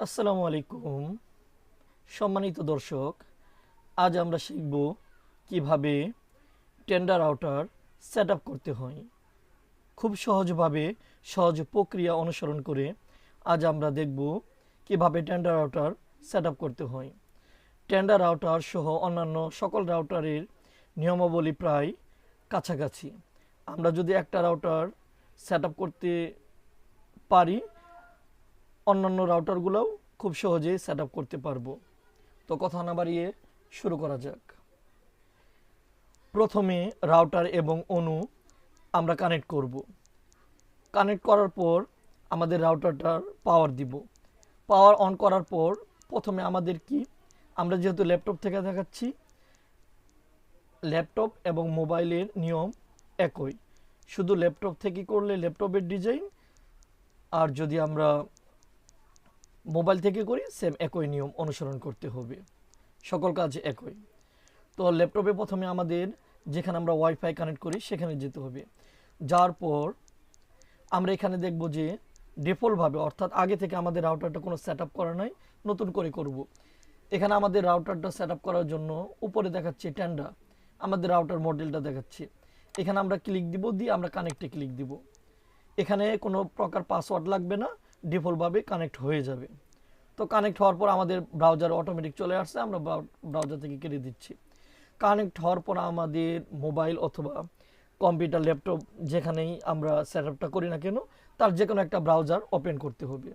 আসসালামু আলাইকুম। সম্মানিত দর্শক, আজ আমরা শিখব কীভাবে টেন্ডার আউটার সেট করতে হয়। খুব সহজভাবে সহজ প্রক্রিয়া অনুসরণ করে আজ আমরা দেখব কীভাবে টেন্ডার আউটার সেট করতে হয়। টেন্ডার আউটার সহ অন্যান্য সকল রাউটারের নিয়মাবলী প্রায় কাছাকাছি। আমরা যদি একটা রাউটার সেট করতে পারি অন্যান্য রাউটারগুলোও খুব সহজেই সেট করতে পারব। তো কথা না বাড়িয়ে শুরু করা যাক। প্রথমে রাউটার এবং অনু আমরা কানেক্ট করব। কানেক্ট করার পর আমাদের রাউটারটার পাওয়ার দিব। পাওয়ার অন করার পর প্রথমে আমাদের কি? আমরা যেহেতু ল্যাপটপ থেকে দেখাচ্ছি ল্যাপটপ এবং মোবাইলের নিয়ম একই। শুধু ল্যাপটপ থেকে করলে ল্যাপটপের ডিজাইন আর যদি আমরা মোবাইল থেকে করি সেম একই নিয়ম অনুসরণ করতে হবে। সকল কাজ একই। তো ল্যাপটপে প্রথমে আমাদের যেখানে আমরা ওয়াইফাই কানেক্ট করি, সেখানে যেতে হবে। যার পর আমরা এখানে দেখব যে ডিফল্টভাবে অর্থাৎ আগে থেকে আমাদের রাউটারটা কোনো সেট আপ করা নাই, নতুন করে করব। এখানে আমাদের রাউটারটা সেট আপ করার জন্য উপরে দেখাচ্ছে টেন্ডা আমাদের রাউটার মডেলটা দেখাচ্ছে। এখানে আমরা ক্লিক দিব, দিয়ে আমরা কানেক্টে ক্লিক দিব। এখানে কোনো প্রকার পাসওয়ার্ড লাগবে না। ডিফল্টভাবে কানেক্ট হয়ে যাবে। তো কানেক্ট হওয়ার পর আমাদের ব্রাউজার অটোমেটিক চলে আসছে, আমরা ব্রাউজার থেকে কেটে দিচ্ছি। কানেক্ট হওয়ার পর আমাদের মোবাইল অথবা কম্পিউটার ল্যাপটপ যেখানেই আমরা সেট করি না কেন, তার যে কোনো একটা ব্রাউজার ওপেন করতে হবে।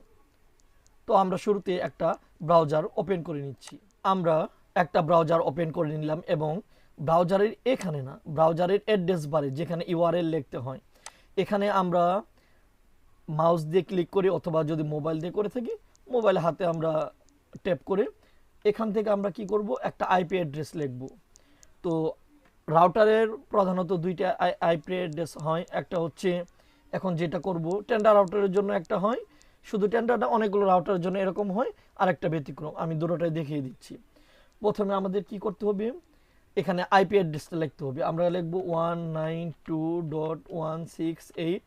তো আমরা শুরুতে একটা ব্রাউজার ওপেন করে নিচ্ছি। আমরা একটা ব্রাউজার ওপেন করে নিলাম এবং ব্রাউজারের এখানে না ব্রাউজারের অ্যাড্রেস বারে যেখানে ইউআরএল লিখতে হয়, এখানে আমরা মাউস দিয়ে ক্লিক করি অথবা যদি মোবাইল দিয়ে করে থাকি, মোবাইল হাতে আমরা ট্যাপ করে এখান থেকে আমরা কি করব? একটা আইপি অ্যাড্রেস লিখব। তো রাউটারের প্রধানত দুইটা আইপি অ্যাড্রেস হয়। একটা হচ্ছে এখন যেটা করব, টেন্ডার রাউটারের জন্য একটা হয়। শুধু টেন্ডারটা অনেকগুলো রাউটারের জন্য এরকম হয়। আর একটা ব্যতিক্রম, আমি দুটোটাই দেখিয়ে দিচ্ছি। প্রথমে আমাদের কি করতে হবে? এখানে আইপি অ্যাড্রেসটা লিখতে হবে। আমরা লিখব one nine two dot one six eight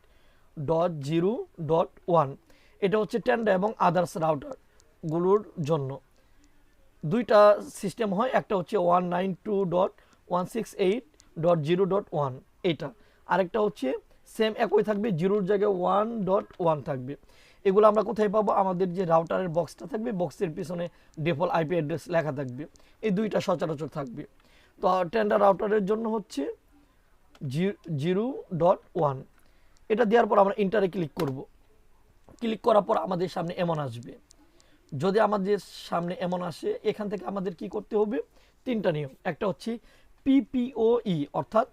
dot zero dot one এটা হচ্ছে টেন্ডা এবং আদার্স রাউটারগুলোর জন্য। দুইটা সিস্টেম হয়, একটা হচ্ছে one nine two dot one six eight dot zero dot one এটা। আরেকটা হচ্ছে সেম একই থাকবে জিরোর জায়গায় ওয়ান ডট ওয়ান থাকবে। এগুলো আমরা কোথায় পাবো? আমাদের যে রাউটারের বক্সটা থাকবে বক্সের পিছনে ডিফল্ট আইপি অ্যাড্রেস লেখা থাকবে। এই দুইটা সচরাচর থাকবে। তো টেন্ডার রাউটারের জন্য হচ্ছে জিরো ডট ওয়ান এটা দেওয়ার পর আমরা ইন্টারে ক্লিক করব। ক্লিক করার পর আমাদের সামনে এমন আসবে। যদি আমাদের সামনে এমন আসে, এখান থেকে আমাদের কি করতে হবে? তিনটা নিয়ম। একটা হচ্ছে পিপিওই অর্থাৎ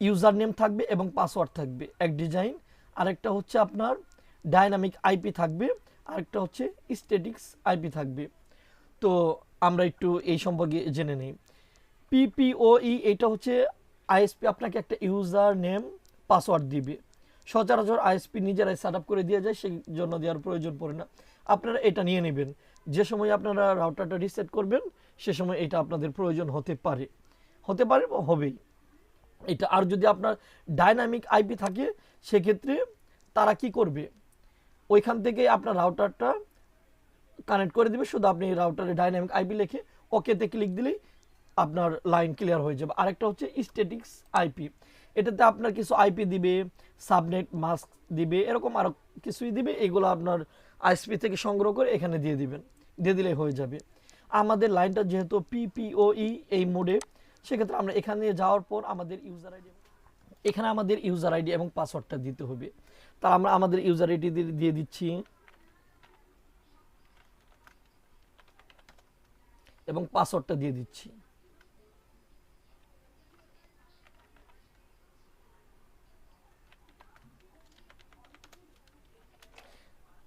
ইউজার নেম থাকবে এবং পাসওয়ার্ড থাকবে, এক ডিজাইন আরেকটা হচ্ছে আপনার ডাইনামিক আইপি থাকবে, আরেকটা হচ্ছে স্ট্যাটিক্স আইপি থাকবে। তো আমরা একটু এই সম্পর্কে জেনে নিই। পিপিওই এটা হচ্ছে আইএসপি আপনাকে একটা ইউজার নেম পাসওয়ার্ড দিবে। সচরাচর আইএসপি নিজেরাই সেট করে দিয়ে যায়, সেই জন্য দেওয়ার প্রয়োজন পড়ে না। আপনারা এটা নিয়ে নেবেন। যে সময় আপনারা রাউটারটা রিসেট করবেন, সে সময় এটা আপনাদের প্রয়োজন হতে পারে। হতে পারে হবেই। এটা আর যদি আপনার ডাইনামিক আইপি থাকে, সেক্ষেত্রে তারা কি করবে? ওইখান থেকে আপনার রাউটারটা কানেক্ট করে দিবে, শুধু আপনি রাউটারে ডাইনামিক আইপি লিখে ওকেতে ক্লিক দিলেই আপনার লাইন ক্লিয়ার হয়ে যাবে। আরেকটা হচ্ছে স্ট্যাটিক্স আইপি এটাতে আপনার কিছু আইপি দিবে সাবনেট মাস্ক দিবে, এরকম আরও কিছুই দিবে, এগুলো আপনার আইএসপি থেকে সংগ্রহ করে এখানে দিয়ে দিবেন। দিয়ে দিলে হয়ে যাবে। আমাদের লাইনটা যেহেতু পিপিওই এই মোডে সেক্ষেত্রে আমরা এখানে যাওয়ার পর আমাদের ইউজার আইডি এখানে আমাদের ইউজার আইডি এবং পাসওয়ার্ডটা দিতে হবে। তা আমরা আমাদের ইউজার আইডি দিয়ে দিচ্ছি। এবং পাসওয়ার্ডটা দিয়ে দিচ্ছি।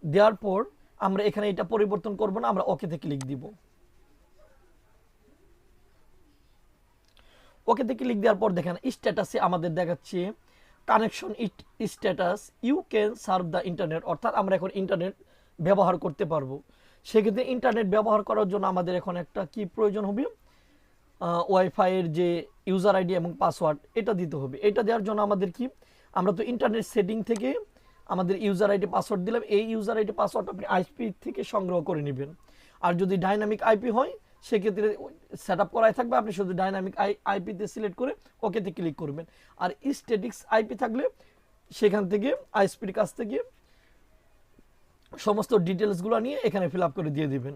দেওয়ার পর আমরা এখানে এটা পরিবর্তন করব না, আমরা ওকেতে ক্লিক দিব। ওকেতে ক্লিক দেওয়ার পর দেখেন স্ট্যাটাসে আমাদের দেখাচ্ছে connection it status you can serve the internet অর্থাৎ আমরা এখন ইন্টারনেট ব্যবহার করতে পারব। সেক্ষেত্রে ইন্টারনেট ব্যবহার করার জন্য আমাদের এখন একটা কি প্রয়োজন হবে? ওয়াইফাইয়ের যে ইউজার আইডি এবং পাসওয়ার্ড এটা দিতে হবে। এটা দেওয়ার জন্য আমাদের কি? আমরা তো ইন্টারনেট সেটিং থেকে আমাদের ইউজার আইডি পাসওয়ার্ড দিলাম, এই ইউজার আইডি পাসওয়ার্ড আপনি আইপি থেকে সংগ্রহ করে নেবেন। আর যদি ডাইনামিক আইপি হয়, সেক্ষেত্রে সেট আপ করাই থাকবে, আপনি শুধু ডাইনামিক আই আইপিতে সিলেক্ট করে ওকেতে ক্লিক করবেন। আর স্ট্যাটিক্স আইপি থাকলে সেখান থেকে আইএসপির কাছ থেকে সমস্ত ডিটেলসগুলো নিয়ে এখানে ফিল করে দিয়ে দিবেন।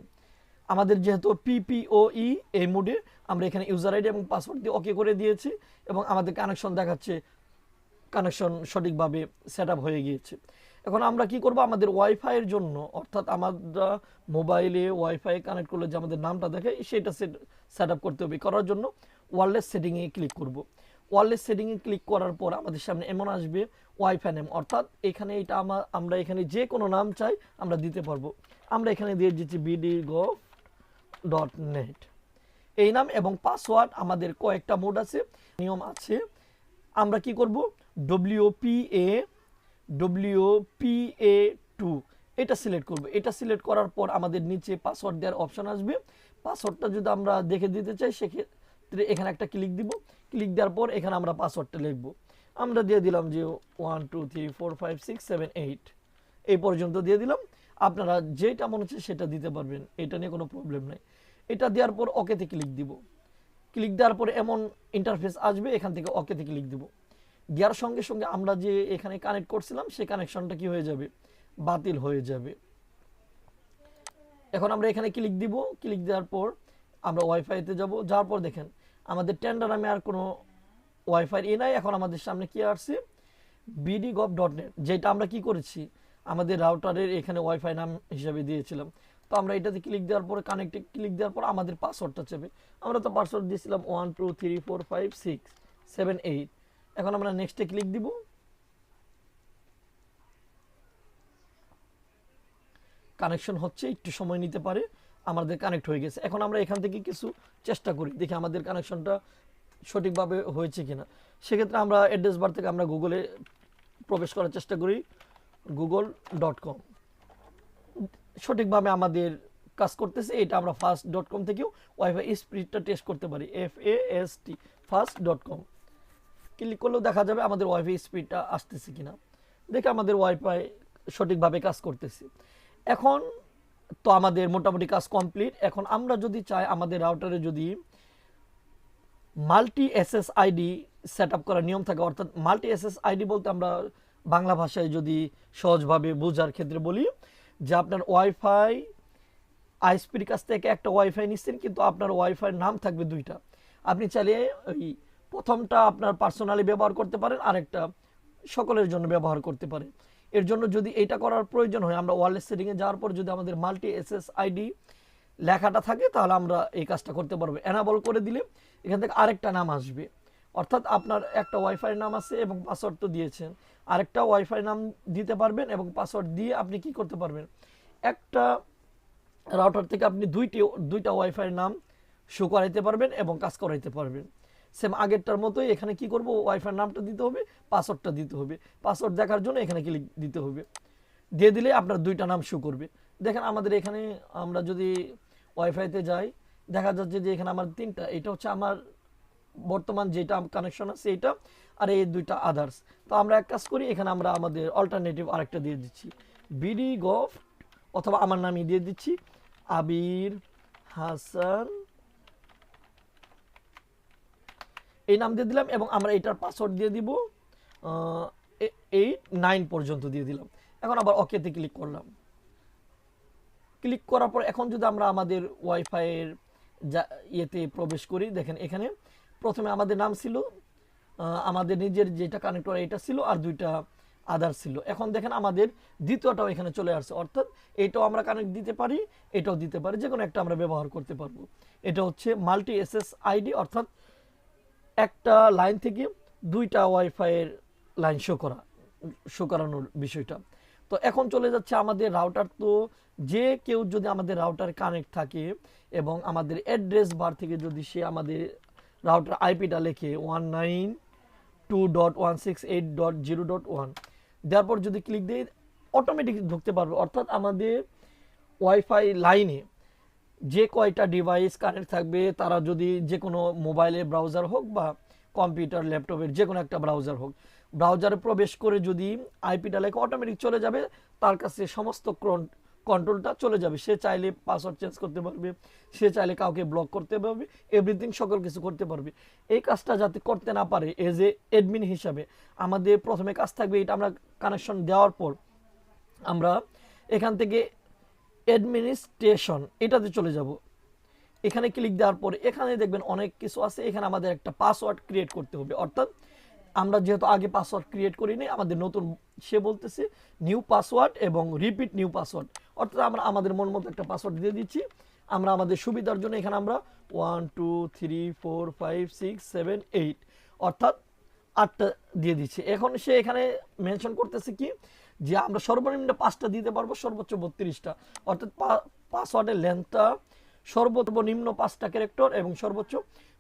আমাদের যেহেতু পিপিওই এই মোডে আমরা এখানে ইউজার আইডি এবং পাসওয়ার্ড দিয়ে ওকে করে দিয়েছি এবং আমাদের কানেকশন দেখাচ্ছে কানেকশন সঠিকভাবে সেট হয়ে গিয়েছে। এখন আমরা কি করব? আমাদের ওয়াইফাইয়ের জন্য, অর্থাৎ আমরা মোবাইলে ওয়াইফাই কানেক্ট করলে যে আমাদের নামটা দেখে, সেটা সেট সেট করতে হবে। করার জন্য ওয়ারলেস সেটিংয়ে ক্লিক করব। ওয়ারলেস সেটিংয়ে ক্লিক করার পর আমাদের সামনে এমন আসবে ওয়াইফাই নেম অর্থাৎ এখানে এটা আমার আমরা এখানে যে কোনো নাম চাই, আমরা দিতে পারব। আমরা এখানে দিয়ে দিচ্ছি বিডি গভ ডট নেট এই নাম এবং পাসওয়ার্ড আমাদের কয়েকটা মোড আছে, নিয়ম আছে। আমরা কি করব? ডব্লিউপিএ ডব্লিউপিএ টু এটা সিলেক্ট করব। এটা সিলেক্ট করার পর আমাদের নিচে পাসওয়ার্ড দেওয়ার অপশন আসবে। পাসওয়ার্ডটা যদি আমরা দেখে দিতে চাই, সেক্ষেত্রে এখানে একটা ক্লিক দিব। ক্লিক দেওয়ার পর এখানে আমরা পাসওয়ার্ডটা লিখব। আমরা দিয়ে দিলাম যে one two three four five six seven eight এই পর্যন্ত দিয়ে দিলাম। আপনারা যেটা মনে হচ্ছে সেটা দিতে পারবেন। এটা নিয়ে কোনো প্রবলেম নাই। এটা দেওয়ার পর ওকেতে ক্লিক দিব। ক্লিক দেওয়ার পরে এমন ইন্টারফেস আসবে, এখান থেকে ওকেতে ক্লিক দিব। দেওয়ার সঙ্গে সঙ্গে আমরা যে এখানে কানেক্ট করছিলাম, সেই কানেকশনটা কি হয়ে যাবে? বাতিল হয়ে যাবে। এখন আমরা এখানে ক্লিক দিব। ক্লিক দেওয়ার পর আমরা ওয়াইফাইতে যাব। যাওয়ার পর দেখেন, আমাদের টেন্ডার নামে আর কোনো ওয়াইফাই এ নাই। এখন আমাদের সামনে কি আসছে? বিডি গভ ডট নেট যেটা আমরা কি করেছি? আমাদের রাউটারের এখানে ওয়াইফাই নাম হিসাবে দিয়েছিলাম। তো আমরা এটাতে ক্লিক দেওয়ার পরে কানেক্টে ক্লিক দেওয়ার পর আমাদের পাসওয়ার্ডটা চাবে আমরা তো পাসওয়ার্ড দিয়েছিলাম one two three four five six seven eight এখন আমরা নেক্সটে ক্লিক দিব। কানেকশন হচ্ছে, একটু সময় নিতে পারে, আমাদের কানেক্ট হয়ে গেছে। এখন আমরা এখান থেকে কিছু চেষ্টা করি, দেখি আমাদের কানেকশনটা সঠিকভাবে হয়েছে কিনা। সেক্ষেত্রে আমরা অ্যাড্রেস বার থেকে আমরা গুগলে প্রবেশ করার চেষ্টা করি গুগল ডট কম সঠিকভাবে আমাদের কাজ করতেছে, এটা আমরা ফার্স্ট ডট কম থেকেও ওয়াইফাই স্পিডটা টেস্ট করতে পারি F A S T fast dot com click করলেও দেখা যাবে আমাদের ওয়াইফাই স্পিডটা আসতেছে কিনা। দেখে আমাদের ওয়াইফাই সঠিকভাবে কাজ করতেছে। এখন তো আমাদের মোটামুটি কাজ কমপ্লিট এখন আমরা যদি চাই আমাদের রাউটারে যদি multi SS ID set up করার নিয়ম থাকে, অর্থাৎ মাল্টি এসএস আইডি বলতে আমরা বাংলা ভাষায় যদি সহজভাবে বোঝার ক্ষেত্রে বলি যে আপনার ওয়াইফাই আইএসপির কাছ থেকে একটা ওয়াইফাই নিচ্ছেন, কিন্তু আপনার ওয়াইফাইয়ের নাম থাকবে দুইটা। আপনি চাইলে ওই প্রথমটা আপনার পার্সোনালি ব্যবহার করতে পারেন, আরেকটা সকলের জন্য ব্যবহার করতে পারেন। এর জন্য যদি এটা করার প্রয়োজন হয়, আমরা ওয়ারলেস সেটিংয়ে যাওয়ার পর যদি আমাদের মাল্টি এসএস আইডি লেখাটা থাকে, তাহলে আমরা এই কাজটা করতে পারব। এনাবল করে দিলে এখান থেকে আরেকটা নাম আসবে। অর্থাৎ আপনার একটা ওয়াইফাই নাম আছে এবং পাসওয়ার্ড তো দিয়েছেন। আরেকটা ওয়াইফাই নাম দিতে পারবেন এবং পাসওয়ার্ড দিয়ে আপনি কি করতে পারবেন? একটা রাউটার থেকে আপনি দুইটি, দুইটা ওয়াইফাই নাম শো করাইতে পারবেন এবং কাজ করাইতে পারবেন। সেম আগেরটার মতোই এখানে কি করব? ওয়াইফাই নামটা দিতে হবে পাসওয়ার্ডটা দিতে হবে। পাসওয়ার্ড দেখার জন্য এখানে ক্লিক দিতে হবে। দিয়ে দিলে আপনার দুইটা নাম শো করবে। দেখেন আমাদের এখানে আমরা যদি ওয়াইফাইতে যাই, দেখা যাচ্ছে যে এখানে আমার তিনটা, এটা হচ্ছে আমার বর্তমান যেটা কানেকশন আছে এটা আর এই দুইটা আদার্স তো আমরা এক কাজ করি, এখানে আমরা আমাদের অল্টারনেটিভ আরেকটা দিয়ে দিচ্ছি। বিডি গভ অথবা আমার নামই দিয়ে দিচ্ছি, আবির হাসান। এই নাম দিয়ে দিলাম এবং আমরা এটার পাসওয়ার্ড দিয়ে দিব এইট নাইন পর্যন্ত দিয়ে দিলাম। এখন আবার ওকেতে ক্লিক করলাম। ক্লিক করার পর এখন যদি আমরা আমাদের ওয়াইফাইয়ের যা ইয়েতে প্রবেশ করি, দেখেন এখানে প্রথমে আমাদের নাম ছিল আমাদের নিজের যেটা কানেক্টর এটা ছিল আর দুইটা আদার ছিল। এখন দেখেন আমাদের দ্বিতীয়টাও এখানে চলে আসছে, অর্থাৎ এটাও আমরা কানেক্ট দিতে পারি, এটাও দিতে পারি যে কোনো একটা আমরা ব্যবহার করতে পারব। এটা হচ্ছে মাল্টি এসএস আইডি অর্থাৎ একটা লাইন থেকে দুইটা ওয়াইফাইয়ের লাইন শো করা শো করানোর বিষয়টা। তো এখন চলে যাচ্ছে আমাদের রাউটার তো যে কেউ যদি আমাদের রাউটার কানেক্ট থাকে এবং আমাদের অ্যাড্রেস বার থেকে যদি সে আমাদের রাউটার আইপিটা লেখে one nine two dot one six eight dot zero dot one দেওয়ার পর যদি ক্লিক দিই অটোমেটিক ঢুকতে পারবে, অর্থাৎ আমাদের ওয়াইফাই লাইনে যে কয়টা ডিভাইস কানেক্ট থাকবে, তারা যদি যে কোনো মোবাইলের ব্রাউজার হোক বা কম্পিউটার ল্যাপটপের যে কোনো একটা ব্রাউজার হোক ব্রাউজারে প্রবেশ করে যদি আইপিটা লেখে অটোমেটিক চলে যাবে, তার কাছে সমস্ত কন্ট্রোলটা চলে যাবে। সে চাইলে পাসওয়ার্ড চেঞ্জ করতে পারবে, সে চাইলে কাউকে ব্লক করতে পারবে এভরিথিং সকল কিছু করতে পারবে। এই কাজটা যাতে করতে না পারে এজ এ এডমিন হিসাবে আমাদের প্রথমে কাজ থাকবে এটা আমরা কানেকশন দেওয়ার পর আমরা এখান থেকে অ্যাডমিনিস্ট্রেশন এটাতে চলে যাব। এখানে ক্লিক দেওয়ার পর এখানে দেখবেন অনেক কিছু আছে, এখানে আমাদের একটা পাসওয়ার্ড ক্রিয়েট করতে হবে। অর্থাৎ আমরা যেহেতু আগে পাসওয়ার্ড ক্রিয়েট করিনি, আমাদের নতুন, সে বলতেছে নিউ পাসওয়ার্ড এবং রিপিট নিউ পাসওয়ার্ড অর্থাৎ আমরা আমাদের মন মতো একটা পাসওয়ার্ড দিয়ে দিচ্ছি। আমরা আমাদের সুবিধার জন্য এখানে আমরা one two three four five six seven eight অর্থাৎ আটটা দিয়ে দিচ্ছি। এখন সে এখানে মেনশন করতেছে কি? যে আমরা সর্বনিম্ন পাঁচটা দিতে পারব, সর্বোচ্চ বত্রিশটা। অর্থাৎ পাসওয়ার্ডের লেন্থটা সর্বনিম্ন পাঁচটা ক্যারেক্টর এবং সর্বোচ্চ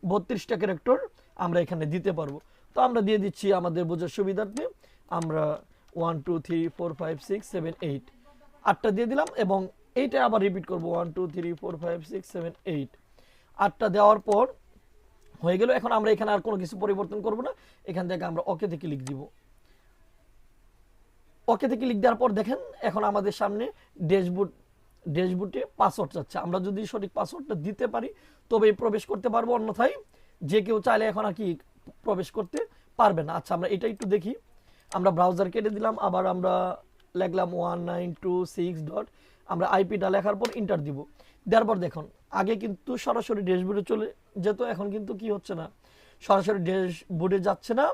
বত্রিশটা ক্যারেক্টর আমরা এখানে দিতে পারব। তো আমরা দিয়ে দিচ্ছি আমাদের বোঝার সুবিধার্থে। আমরা one two three four five six seven eight আটটা দিয়ে দিলাম এবং এইটা আবার রিপিট করব। One two three four five six seven eight আটটা দেওয়ার পর হয়ে গেল। এখন আমরা এখানে আর কোনো কিছু পরিবর্তন করব না। এখান থেকে আমরা ওকে থেকে লিখ দিব। ওকে থেকে ক্লিক দেওয়ার পর দেখেন, এখন আমাদের সামনে ড্যাশবোর্ড ড্যাশবোর্ডে পাসওয়ার্ড চাচ্ছে আমরা যদি সঠিক পাসওয়ার্ডটা দিতে পারি, তবেই প্রবেশ করতে পারব। অন্যথায় যে কেউ চাইলে এখন আর কি প্রবেশ করতে পারবে না। আচ্ছা আমরা এটা একটু দেখি। আমরা ব্রাউজার কেটে দিলাম। আবার আমরা লিখলাম one nine two six dot, আমরা আইপিটা লেখার পর ইন্টার দিব। দেওয়ার পর দেখুন, আগে কিন্তু সরাসরি ড্যাশবোর্ডে চলে যেত, এখন কিন্তু কি হচ্ছে না? সরাসরি ড্যাশবোর্ডে যাচ্ছে না,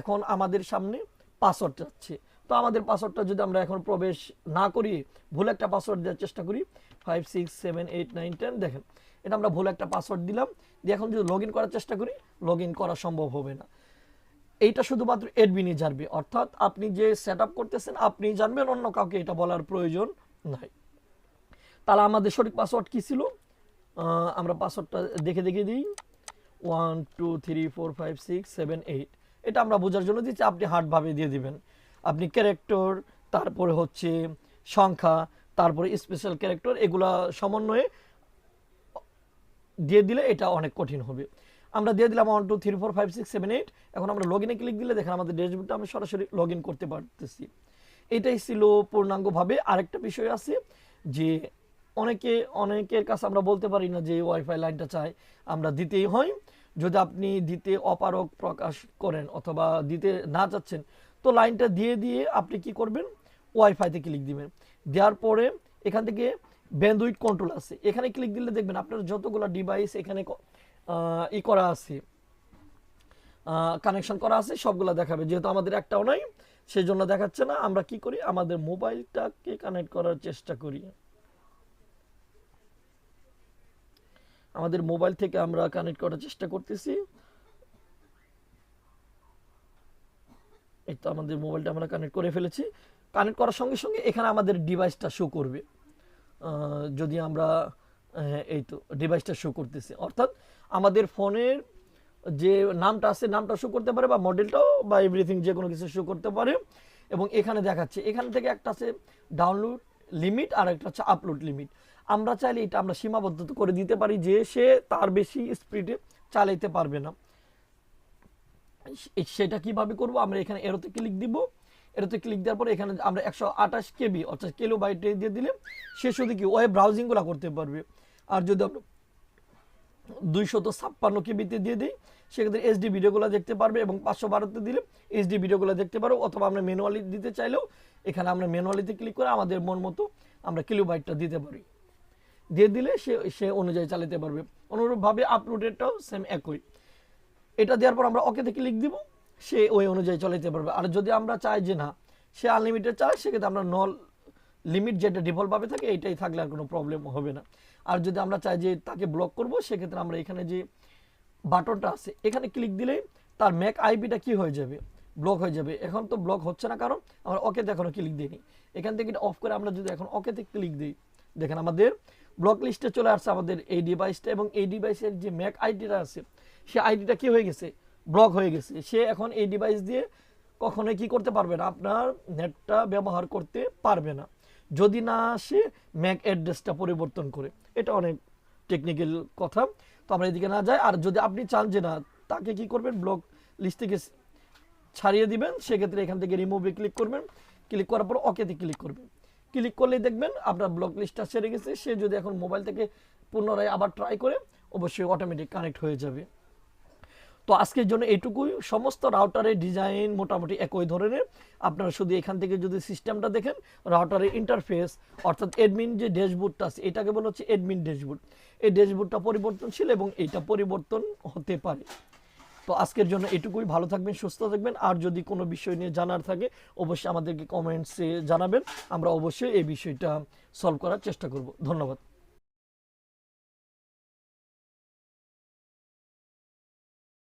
এখন আমাদের সামনে পাসওয়ার্ড যাচ্ছে। তো আমাদের পাসওয়ার্ডটা যদি আমরা এখন প্রবেশ না করি, ভুল একটা পাসওয়ার্ড দেওয়ার চেষ্টা করি five six seven eight nine ten দেখেন, এটা আমরা ভুল একটা পাসওয়ার্ড দিলাম, দিয়ে এখন যদি লগ করার চেষ্টা করি লগ করা সম্ভব হবে না। এইটা শুধুমাত্র এডমিনই জানবে। অর্থাৎ আপনি যে সেট করতেছেন, আপনি জানবেন, অন্য কাউকে এটা বলার প্রয়োজন নাই। তাহলে আমাদের সঠিক পাসওয়ার্ড কী ছিল? আমরা পাসওয়ার্ডটা দেখে দেখে দিই। One two three four five six seven eight এটা আমরা বোঝার জন্য দিচ্ছি, আপনি হার্ডভাবে দিয়ে দিবেন। আপনি ক্যারেক্টর তারপরে হচ্ছে সংখ্যা, তারপরে স্পেশাল ক্যারেক্টর এগুলা সমন্বয়ে দিয়ে দিলে এটা অনেক কঠিন হবে। আমরা দিয়ে দিলাম one two three four five six seven eight এখন আমরা লগ ইনে ক্লিক দিলে দেখেন আমাদের ড্যাশবোর্ডটা আমি সরাসরি লগ ইন করতে পারতেছি। এটাই ছিল পূর্ণাঙ্গভাবে আরেকটা বিষয় আছে যে অনেকে, অনেকের কাছে আমরা বলতে পারি না যে ওয়াইফাই লাইনটা চাই, আমরা দিতেই হয়। যদি আপনি দিতে অপারক প্রকাশ করেন অথবা দিতে না চাচ্ছেন, তো লাইনটা দিয়ে দিয়ে আপনি কি করবেন? ওয়াইফাইতে ক্লিক দিবেন। দেওয়ার পরে এখান থেকে ব্যান্ডউইথ কন্ট্রোল আছে। এখানে ক্লিক দিলে দেখবেন আপনার যতগুলো ডিভাইস এখানে ই করা আছে। কানেকশন করা আছে, সবগুলো দেখাবে। যেহেতু আমাদের একটাও নাই সেই জন্য দেখাচ্ছে না। আমরা কি করি? আমাদের মোবাইলটাকে কানেক্ট করার চেষ্টা করি। আমাদের মোবাইল থেকে আমরা কানেক্ট করার চেষ্টা করতেছি। এই তো আমাদের মোবাইলটা আমরা কানেক্ট করে ফেলেছি। কানেক্ট করার সঙ্গে সঙ্গে এখানে আমাদের ডিভাইসটা শো করবে। যদি আমরা এই তো ডিভাইসটা শো করতেছে। অর্থাৎ আমাদের ফোনের যে নামটা আছে, নামটা শো করতে পারে বা মডেলটাও বা এভরিথিং যে কোনো কিছু শো করতে পারে এবং এখানে দেখাচ্ছে। এখান থেকে একটা আছে ডাউনলোড লিমিট আর একটা হচ্ছে আপলোড লিমিট আমরা চাইলে এটা আমরা সীমাবদ্ধ করে দিতে পারি যে সে তার বেশি স্পিডে চালাইতে পারবে না। সেটা কীভাবে করব? আমরা এখানে এরোতে ক্লিক দিব। এরোতে ক্লিক দেওয়ার পরে এখানে আমরা একশো আঠাশ কেবি, অর্থাৎ কিলো বাইটে দিয়ে দিলে সে শুধু কি ওয়েব ব্রাউজিংগুলো করতে পারবে। আর যদি আমরা দুইশত ছাপ্পান্ন কেবিতে দিয়ে দিই, সেক্ষেত্রে এইচডি ভিডিওগুলো দেখতে পারবে এবং পাঁচশো বারোতে দিলে এইচডি ভিডিওগুলো দেখতে পারো। অথবা আমরা ম্যানুয়ালি দিতে চাইলেও এখানে আমরা ম্যানুয়ালিতে ক্লিক করে আমাদের মন মতো আমরা কিলোবাইটটা দিতে পারি। দিয়ে দিলে সে সে অনুযায়ী চালাতে পারবে। অনুরূপভাবে আপলোডেডটাও সেম একই। এটা দেওয়ার পর আমরা ওকেতে ক্লিক দিব, সে ওই অনুযায়ী চালাতে পারবে। আর যদি আমরা চাই যে না, সে আনলিমিটেড চায় সেক্ষেত্রে আমরা নল লিমিট যেটা ডিফল্টভাবে থাকে, এইটাই থাকলে আর কোনো প্রবলেম হবে না। আর যদি আমরা চাই যে তাকে ব্লক করব, সেক্ষেত্রে আমরা এখানে যে বাটনটা আছে, এখানে ক্লিক দিলেই তার ম্যাক আইপিটা কি হয়ে যাবে? ব্লক হয়ে যাবে। এখন তো ব্লক হচ্ছে না কারণ আমরা ওকেতে এখনও ক্লিক দিইনি। এখান থেকে অফ করে আমরা যদি এখন ওকেতে ক্লিক দিই, দেখেন আমাদের ব্লক লিস্টে চলে আসছে আমাদের এই ডিভাইসটা এবং এই ডিভাইসের যে ম্যাক আইডিটা আছে, সে আইডিটা কি হয়ে গেছে? ব্লক হয়ে গেছে। সে এখন এই ডিভাইস দিয়ে কখনোই কি করতে পারবে না, আপনার নেটটা ব্যবহার করতে পারবে না। যদি না সে ম্যাক অ্যাড্রেসটা পরিবর্তন করে। এটা অনেক টেকনিক্যাল কথা। তো আমরা এদিকে না যাই। আর যদি আপনি চান যে না, তাকে কি করবেন? ব্লক লিস্ট থেকে ছাড়িয়ে দিবেন। সেক্ষেত্রে এখান থেকে রিমুভে ক্লিক করবেন। ক্লিক করার পর ওকেতে ক্লিক করবেন। ক্লিক করলেই দেখবেন আপনার ব্লক লিস্টটা সেরে গেছে। সে যদি এখন মোবাইল থেকে পুনরায় আবার ট্রাই করে, অবশ্যই অটোমেটিক কানেক্ট হয়ে যাবে। তো আজকের জন্য এটুকুই সমস্ত রাউটারের ডিজাইন মোটামুটি একই ধরনের। আপনারা শুধু এখান থেকে যদি সিস্টেমটা দেখেন রাউটারের ইন্টারফেস অর্থাৎ এডমিন যে ড্যাশবোর্ডটা আছে, এটাকে বলা হচ্ছে এডমিন ড্যাশবোর্ড। এই ড্যাশবোর্ডটা পরিবর্তনশীল এবং এইটা পরিবর্তন হতে পারে। তো আজকের জন্য এটুকুই। ভালো থাকবেন, সুস্থ থাকবেন। আর যদি কোনো বিষয় নিয়ে জানার থাকে, অবশ্যই আমাদেরকে কমেন্টসে জানাবেন। আমরা অবশ্যই এই বিষয়টা সলভ করার চেষ্টা করব। ধন্যবাদ।